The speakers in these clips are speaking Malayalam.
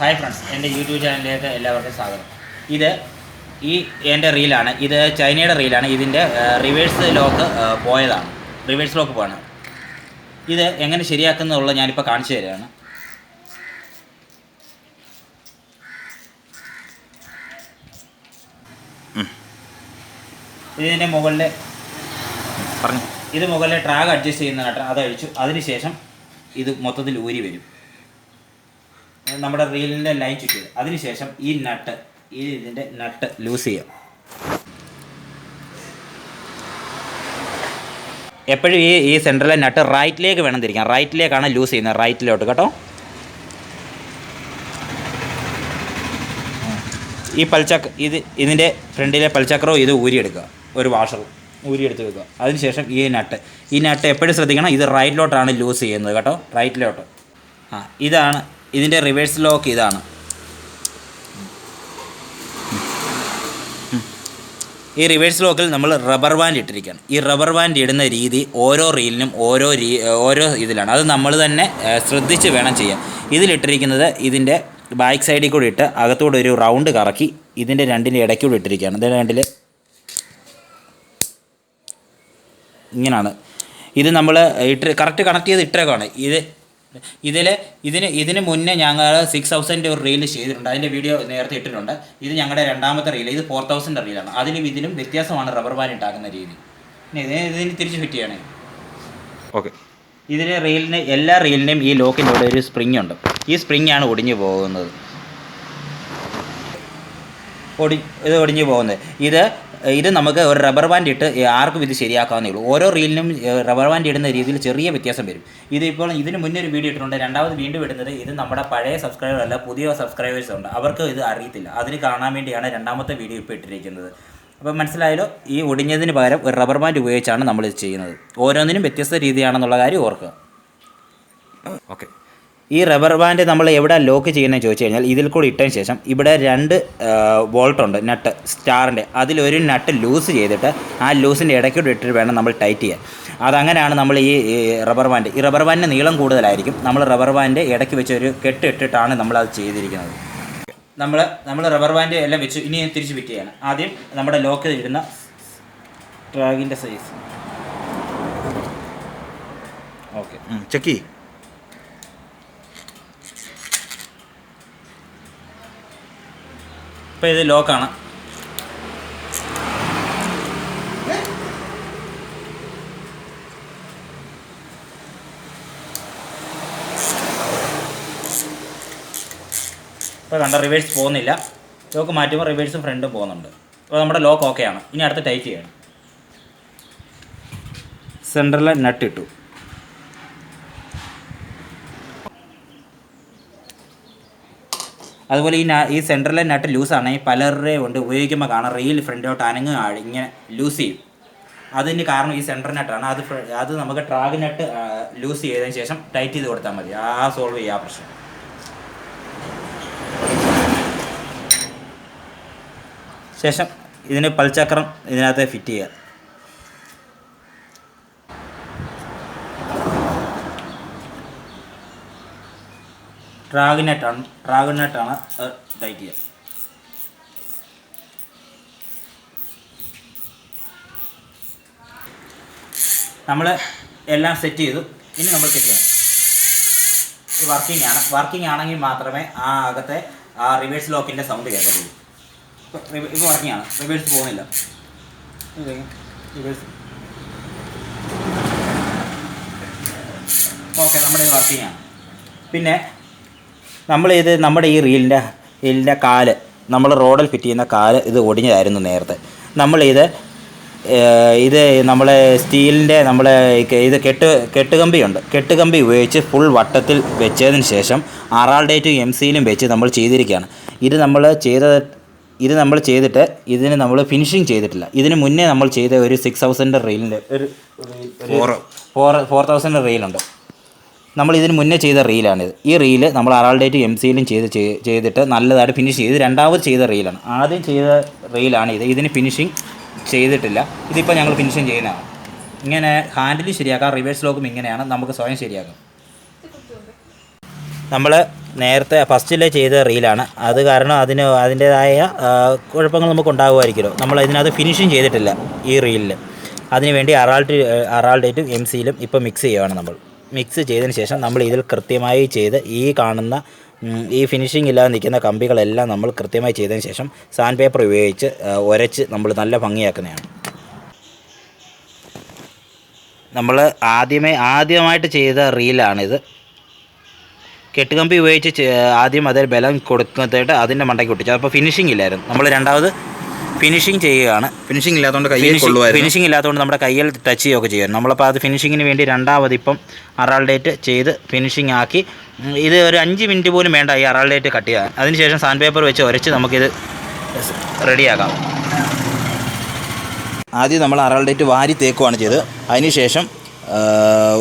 ഹായ് ഫ്രണ്ട്സ് എന്റെ യൂട്യൂബ് ചാനലിലേക്ക് എല്ലാവർക്കും സ്വാഗതം. ഇത് ഈ എന്റെ റീലാണ് ഇത് ചൈനയുടെ റീലാണ് ഇതിന്റെ റിവേഴ്സ് ലോക്ക് പോയതാണ്. റിവേഴ്സ് ലോക്ക് പോയാണ് ഇത് എങ്ങനെ ശരിയാക്കുന്നുള്ളത് ഞാനിപ്പോൾ കാണിച്ചു തരികയാണ് ഇതിന്റെ മുകളിലെ പറഞ്ഞു. ഇത് മുകളിലെ ട്രാഗ് അഡ്ജസ്റ്റ് ചെയ്യുന്ന അത് അഴിച്ചു. അതിനുശേഷം ഇത് മൊത്തത്തിൽ ഊരി വരും. നമ്മുടെ റീലിന്റെ ലൈൻ ചുറ്റും അതിനുശേഷം ഈ നട്ട് ഈ ഇതിന്റെ നട്ട് ലൂസ് ചെയ്യാം. എപ്പോഴും ഈ ഈ സെന്ററിലെ നട്ട് റൈറ്റിലേക്ക് വേണം തിരിക്കാം റൈറ്റിലേക്കാണ് ലൂസ് ചെയ്യുന്നത്. റൈറ്റിലോട്ട് കേട്ടോ. ഈ പൽച്ചക്ക ഇത് ഇതിന്റെ ഫ്രണ്ടിലെ പൽച്ചക്രവും ഇത് ഊരിയെടുക്കുക. ഒരു വാഷറും ഊരിയെടുത്ത് വെക്കുക. അതിനുശേഷം ഈ നട്ട്. ഈ നട്ട് എപ്പോഴും ശ്രദ്ധിക്കണം. ഇത് റൈറ്റിലോട്ടാണ് ലൂസ് ചെയ്യുന്നത് കേട്ടോ. റൈറ്റിലോട്ട് ആ ഇതാണ് ഇതിന്റെ റിവേഴ്സ് ലോക്ക് ഇതാണ്. ഈ റിവേഴ്സ് ലോക്കിൽ നമ്മൾ റബ്ബർ ബാൻഡ് ഇട്ടിരിക്കുകയാണ്. ഈ റബ്ബർ ബാൻഡ് ഇടുന്ന രീതി ഓരോ റീലിനും ഓരോ രീ ഓരോ ഇതിലാണ്. അത് നമ്മൾ തന്നെ ശ്രദ്ധിച്ച് വേണം ചെയ്യാൻ. ഇതിലിട്ടിരിക്കുന്നത് ഇതിന്റെ ബാക്ക് സൈഡിൽ കൂടി ഇട്ട് അകത്തൂടെ ഒരു റൗണ്ട് കറക്കി ഇതിന്റെ രണ്ടിന്റെ ഇടയ്ക്കൂടെ ഇട്ടിരിക്കുകയാണ്. ഇതിന്റെ രണ്ടിൽ ഇങ്ങനെയാണ് ഇത് നമ്മൾ ഇട്ട് കറക്റ്റ് കണക്ട് ചെയ്ത് ഇട്ടേക്കാണ് ഇത് ഇതിൽ ഇതിന് ഇതിന് മുന്നേ ഞങ്ങൾ സിക്സ് തൗസൻഡ് ഒരു റീൽ ചെയ്തിട്ടുണ്ട്. അതിന്റെ വീഡിയോ നേരത്തെ ഇട്ടിട്ടുണ്ട്. ഇത് ഞങ്ങളുടെ രണ്ടാമത്തെ റീൽ ഇത് ഫോർ തൗസൻഡ് റീലാണ് അതിലും ഇതിലും വ്യത്യാസമാണ് റബ്ബർ ബാൻഡ് ഉണ്ടാക്കുന്ന രീതി. പിന്നെ ഇതിന് ഇതിന് തിരിച്ച് ഫിറ്റ് ചെയ്യണേ. ഓക്കെ ഇതിന് റീലിന് എല്ലാ റീലിന്റെയും ഈ ലോക്കിന്റെ ഇവിടെ ഒരു സ്പ്രിങ് ഉണ്ട്. ഈ സ്പ്രിങ് ആണ് ഒടിഞ്ഞു പോകുന്നത്. ഒടി ഇത് ഒടിഞ്ഞു പോകുന്നത്. ഇത് ഇത് നമുക്ക് ഒരു റബ്ബർ ബാൻഡ് ഇട്ട് ആർക്കും ഇത് ശരിയാക്കാവുന്നേ ഉള്ളൂ. ഓരോ റീലിനും റബ്ബർ ബാൻഡ് ഇടുന്ന രീതിയിൽ ചെറിയ വ്യത്യാസം വരും. ഇതിപ്പോൾ ഇതിന് മുന്നേ ഒരു വീഡിയോ ഇട്ടിട്ടുണ്ട്. രണ്ടാമത് വീണ്ടും ഇടുന്നത് ഇത് നമ്മുടെ പഴയ സബ്സ്ക്രൈബർ അല്ല പുതിയ സബ്സ്ക്രൈബേഴ്സ് ഉണ്ട്. അവർക്ക് ഇത് അറിയത്തില്ല. അതിന് കാണാൻ വേണ്ടിയാണ് രണ്ടാമത്തെ വീഡിയോ ഇപ്പോൾ ഇട്ടിരിക്കുന്നത്. അപ്പോൾ മനസ്സിലായാലോ ഈ ഒടിഞ്ഞതിന് പകരം ഒരു റബ്ബർ ബാൻഡ് ഉപയോഗിച്ചാണ് നമ്മൾ ഇത് ചെയ്യുന്നത്. ഓരോന്നിനും വ്യത്യസ്ത രീതിയാണെന്നുള്ള കാര്യം ഓർക്കുക. ഓക്കെ. ഈ റബ്ബർ ബാൻഡ് നമ്മൾ എവിടെ ലോക്ക് ചെയ്യുന്നത് ചോദിച്ചു കഴിഞ്ഞാൽ ഇതിൽ കൂടി ഇട്ടതിന് ശേഷം ഇവിടെ രണ്ട് ബോൾട്ട് ഉണ്ട് നട്ട് സ്റ്റാറിന്റെ അതിലൊരു നട്ട് ലൂസ് ചെയ്തിട്ട് ആ ലൂസിന്റെ ഇടയ്ക്കൂടെ ഇട്ടിട്ട് വേണം നമ്മൾ ടൈറ്റ് ചെയ്യാൻ. അതങ്ങനെയാണ് നമ്മൾ ഈ റബ്ബർ ബാൻഡ് ഈ റബ്ബർ ബാൻഡിന് നീളം കൂടുതലായിരിക്കും. നമ്മൾ റബ്ബർ ബാൻഡ് ഇടയ്ക്ക് വെച്ച് ഒരു കെട്ട് ഇട്ടിട്ടാണ് നമ്മൾ അത് ചെയ്തിരിക്കുന്നത്. നമ്മൾ നമ്മൾ റബ്ബർ ബാൻഡ് എല്ലാം വെച്ച് ഇനി തിരിച്ച് ഫിറ്റ് ചെയ്യണം. ആദ്യം നമ്മുടെ ലോക്ക് ഇടുന്ന ട്രാഗിന്റെ സൈസ് ഓക്കെ ചെക്ക് ഇപ്പോൾ ഇത് ലോക്കാണ്. ഇപ്പോൾ കണ്ട റിവേഴ്സ് പോകുന്നില്ല. ലോക്ക് മാറ്റുമ്പോൾ റിവേഴ്സും ഫ്രണ്ടും പോകുന്നുണ്ട്. അപ്പോൾ നമ്മുടെ ലോക്ക് ഓക്കെയാണ് ഇനി അടുത്ത് ടൈറ്റ് ചെയ്യണം. സെന്ററിലെ നട്ട് ഇട്ടു. അതുപോലെ ഈ ഈ സെന്ററിലെ നട്ട് ലൂസാണെങ്കിൽ പലരുടെ ഉണ്ട് ഉപയോഗിക്കുമ്പോൾ കാണാം. റീൽ ഫ്രണ്ടിലോട്ട് അനങ്ങ് ഇങ്ങനെ ലൂസ് ചെയ്യും. അതിന് കാരണം ഈ സെന്റർ നട്ടാണ്. അത് അത് നമുക്ക് ട്രാഗ് നട്ട് ലൂസ് ചെയ്തതിന് ശേഷം ടൈറ്റ് ചെയ്ത് കൊടുത്താൽ മതി. ആ സോൾവ് ചെയ്യുക ആ പ്രശ്നം. ശേഷം ഇതിന് പൽചക്രം ഇതിനകത്ത് ഫിറ്റ് ചെയ്യുക. ട്രാഗ് ആണ്. ടൈറ്റ് ചെയ്യുക നമ്മൾ എല്ലാം സെറ്റ് ചെയ്തു. ഇനി നമ്മൾ ചെക്ക് ചെയ്യണം. ഇത് വർക്കിംഗ് ആണ്. വർക്കിംഗ് ആണെങ്കിൽ മാത്രമേ ആ അകത്തെ ആ റിവേഴ്സ് ലോക്കിന്റെ സൗണ്ട് കേൾക്കത്തുള്ളൂ. ഇപ്പോൾ വർക്കിംഗ് ആണ്. റിവേഴ്സ് പോകുന്നില്ല. റിവേഴ്സ് ഓക്കെ നമ്മുടെ ഇത് വർക്കിംഗ് ആണ്. പിന്നെ നമ്മളിത് നമ്മുടെ ഈ റീലിന്റെ റീലിന്റെ കാൽ നമ്മൾ റോഡിൽ ഫിറ്റ് ചെയ്യുന്ന കാൽ ഇത് ഒടിഞ്ഞതായിരുന്നു നേരത്തെ. നമ്മളിത് ഇത് നമ്മളെ സ്റ്റീലിന്റെ നമ്മൾ ഇത് കെട്ട് കെട്ടുകമ്പിയുണ്ട്. കെട്ടുകമ്പി ഉപയോഗിച്ച് ഫുൾ വട്ടത്തിൽ വെച്ചതിന് ശേഷം ആറാൾഡേറ്റും എം സിയിലും വെച്ച് നമ്മൾ ചെയ്തിരിക്കുകയാണ്. ഇത് നമ്മൾ ചെയ്ത ഇത് നമ്മൾ ചെയ്തിട്ട് ഇതിന് നമ്മൾ ഫിനിഷിങ് ചെയ്തിട്ടില്ല. ഇതിന് മുന്നേ നമ്മൾ ചെയ്ത ഒരു സിക്സ് തൗസൻഡ് റീലിന്റെ ഒരു. ഫോർ ഫോർ തൗസൻഡ് റീലുണ്ട് നമ്മൾ ഇതിന് മുന്നേ ചെയ്ത റീലാണിത്. ഈ റീൽ നമ്മൾ അറാൾഡേറ്റ് എം സിയിലും ചെയ്ത് ചെയ്തിട്ട് നല്ലതായിട്ട് ഫിനിഷ് ചെയ്ത് രണ്ടാമത് ചെയ്ത റീലാണ്. ആദ്യം ചെയ്ത റീലാണ് ഇത് ഇതിന് ഫിനിഷിങ് ചെയ്തിട്ടില്ല. ഇതിപ്പോൾ ഞങ്ങൾ ഫിനിഷിങ് ചെയ്യുന്നതാണ്. ഇങ്ങനെ ഹാൻഡിൽ ശരിയാക്കാം റിവേഴ്സ് ലോക്കും ഇങ്ങനെയാണ്. നമുക്ക് സ്വയം ശരിയാക്കാം. നമ്മൾ നേരത്തെ ഫസ്റ്റിലെ ചെയ്ത റീലാണ്. അത് കാരണം അതിന് അതിന്റേതായ കുഴപ്പങ്ങൾ നമുക്ക് ഉണ്ടാകുമായിരിക്കുമല്ലോ നമ്മൾ ഇതിനകത്ത് ഫിനിഷിങ് ചെയ്തിട്ടില്ല ഈ റീലിൽ അതിനുവേണ്ടി അറാൾട്ട് അറാൾഡേറ്റും എം സിയിലും ഇപ്പോൾ മിക്സ് ചെയ്യുകയാണ് നമ്മൾ. മിക്സ് ചെയ്തതിന് ശേഷം നമ്മൾ ഇതിൽ കൃത്യമായി ചെയ്ത് ഈ കാണുന്ന ഈ ഫിനിഷിംഗ് ഇല്ലാതെ നിൽക്കുന്ന കമ്പികളെല്ലാം നമ്മൾ കൃത്യമായി ചെയ്തതിന് ശേഷം സാൻഡ് പേപ്പർ ഉപയോഗിച്ച് ഉരച്ച് നമ്മൾ നല്ല ഭംഗിയാക്കുന്നതാണ്. നമ്മൾ ആദ്യമേ ആദ്യമായിട്ട് ചെയ്ത റീലാണിത്. കെട്ടുകമ്പി ഉപയോഗിച്ച് ആദ്യം അതിൽ ബലം കൊടുക്കത്തേട്ട് അതിന്റെ മണ്ടയ്ക്ക് ഒട്ടിച്ചു. അപ്പോൾ ഫിനിഷിംഗ് ഇല്ലായിരുന്നു. നമ്മൾ രണ്ടാമത് ഫിനിഷിംഗ് ചെയ്യുകയാണ്. ഫിനിഷിംഗ് ഇല്ലാത്തതുകൊണ്ട് കൊള്ളുവായിരുന്നു. ഫിനിഷിംഗ് ഇല്ലാത്തതുകൊണ്ട് നമ്മുടെ കയ്യിൽ ടച്ച് ചെയ്യുകയൊക്കെ ചെയ്യുമായിരുന്നു നമ്മളപ്പോൾ അത് ഫിനിഷിങ്ങിന് വേണ്ടി രണ്ടാമത് ഇപ്പം അറാൾഡേറ്റ് ചെയ്ത് ഫിനിഷിംഗ് ആക്കി ഇത് ഒരു അഞ്ച് മിനിറ്റ് പോലും വേണ്ട ഈ അറാൾഡേറ്റ് കട്ട് ചെയ്യാൻ. അതിനുശേഷം സാൻഡ് പേപ്പർ വെച്ച് ഉരച്ച് നമുക്കിത് റെഡിയാക്കാം ആദ്യം നമ്മൾ അറാൾഡേറ്റ് വാരി തേക്കുവാണ് ചെയ്തത്. അതിനുശേഷം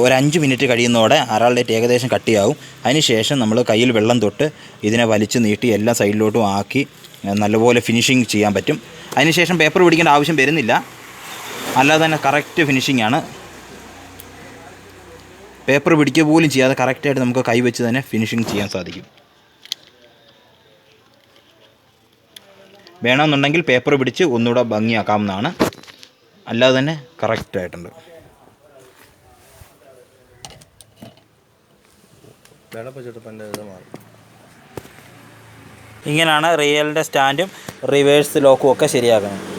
ഒരു അഞ്ച് മിനിറ്റ് കഴിയുന്നതോടെ അറാൾഡേറ്റ് ഏകദേശം കട്ടിയാവും അതിനുശേഷം നമ്മൾ കയ്യിൽ വെള്ളം തൊട്ട് ഇതിനെ വലിച്ചു നീട്ടി എല്ലാ സൈഡിലോട്ടും ആക്കി നല്ലപോലെ ഫിനിഷിങ് ചെയ്യാൻ പറ്റും. അതിനുശേഷം പേപ്പർ പിടിക്കേണ്ട ആവശ്യം വരുന്നില്ല. അല്ലാതെ തന്നെ കറക്റ്റ് ഫിനിഷിംഗ് ആണ്. പേപ്പർ പിടിക്കുക പോലും ചെയ്യാതെ കറക്റ്റായിട്ട് നമുക്ക് കൈവച്ച് തന്നെ ഫിനിഷിങ് ചെയ്യാൻ സാധിക്കും. വേണമെന്നുണ്ടെങ്കിൽ പേപ്പർ പിടിച്ച് ഒന്നുകൂടെ ഭംഗിയാക്കാവുന്നതാണ്. അല്ലാതെ തന്നെ കറക്റ്റായിട്ടുണ്ട് ഇങ്ങനെയാണ് റിയലിന്റെ സ്റ്റാൻഡും. റിവേഴ്സ് ലോക്കും ഒക്കെ ശരിയാക്കുന്നത്